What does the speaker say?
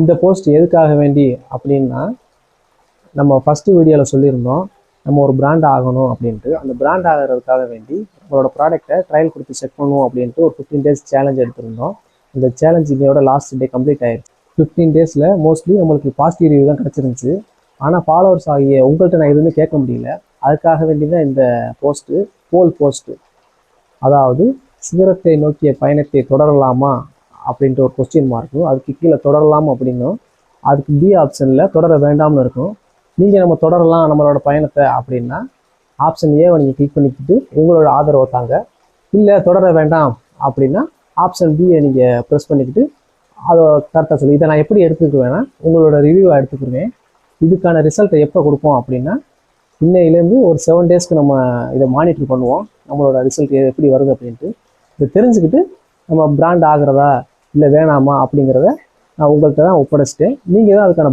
இந்த போஸ்ட் எதுக்காக வேண்டி அப்படின்னா நம்ம ஃபஸ்ட்டு வீடியோவில் சொல்லியிருந்தோம் நம்ம ஒரு பிராண்ட் ஆகணும் அப்படின்ட்டு. அந்த பிராண்ட் ஆகிறதுக்காக வேண்டி நம்மளோட ப்ராடக்ட்டை ட்ரையல் கொடுத்து செக் பண்ணுவோம் அப்படின்ட்டு ஒரு ஃபிஃப்டீன் டேஸ் சேலஞ்ச் எடுத்திருந்தோம். அந்த சேலஞ்ச் இன்னையோட லாஸ்ட் டே கம்ப்ளீட் ஆயிடுச்சு ஃபிஃப்டீன் டேஸில் மோஸ்ட்லி நம்மளுக்கு பாசிட்டிவ் ரிவ்யூ தான் கிடச்சிருந்துச்சு. ஆனால் ஃபாலோவர்ஸ் ஆகிய உங்கள்கிட்ட நான் எதுவுமே கேட்க முடியல. அதுக்காக வேண்டி தான் இந்த போஸ்ட்டு போல் போஸ்ட்டு அதாவது சிகரத்தை நோக்கிய பயணத்தை தொடரலாமா அப்படின்ட்டு ஒரு கொஸ்டின் மார்க்கும் அதுக்கு கீழே தொடரலாம் அப்படின்னும் அதுக்கு பி ஆப்ஷனில் தொடர வேண்டாம்னு இருக்கும். நீங்கள் நம்ம தொடரலாம் நம்மளோட பயணத்தை அப்படின்னா ஆப்ஷன் ஏவை நீங்கள் கிளிக் பண்ணிக்கிட்டு உங்களோட ஆதரவை தாங்க. இல்லை தொடர வேண்டாம் அப்படின்னா ஆப்ஷன் பியை நீங்கள் ப்ரெஸ் பண்ணிக்கிட்டு அதை கரெக்டாக சொல்லி இதை நான் எப்படி எடுத்துக்குவேன்னா உங்களோட ரிவ்யூவை எடுத்துக்கிடுவேன் இதுக்கான ரிசல்ட்டை எப்போ கொடுப்போம் அப்படின்னா இன்னையிலேருந்து ஒரு செவன் டேஸ்க்கு நம்ம இதை மானிட்டர் பண்ணுவோம். நம்மளோட ரிசல்ட் எப்படி வருது அப்படின்ட்டு. இதை தெரிஞ்சுக்கிட்டு நம்ம பிராண்ட் ஆகிறதா இல்லை வேணாமா அப்படிங்கிறத நான் உங்கள்கிட்ட தான் ஒப்படைச்சிட்டேன். நீங்கள் தான் அதுக்கான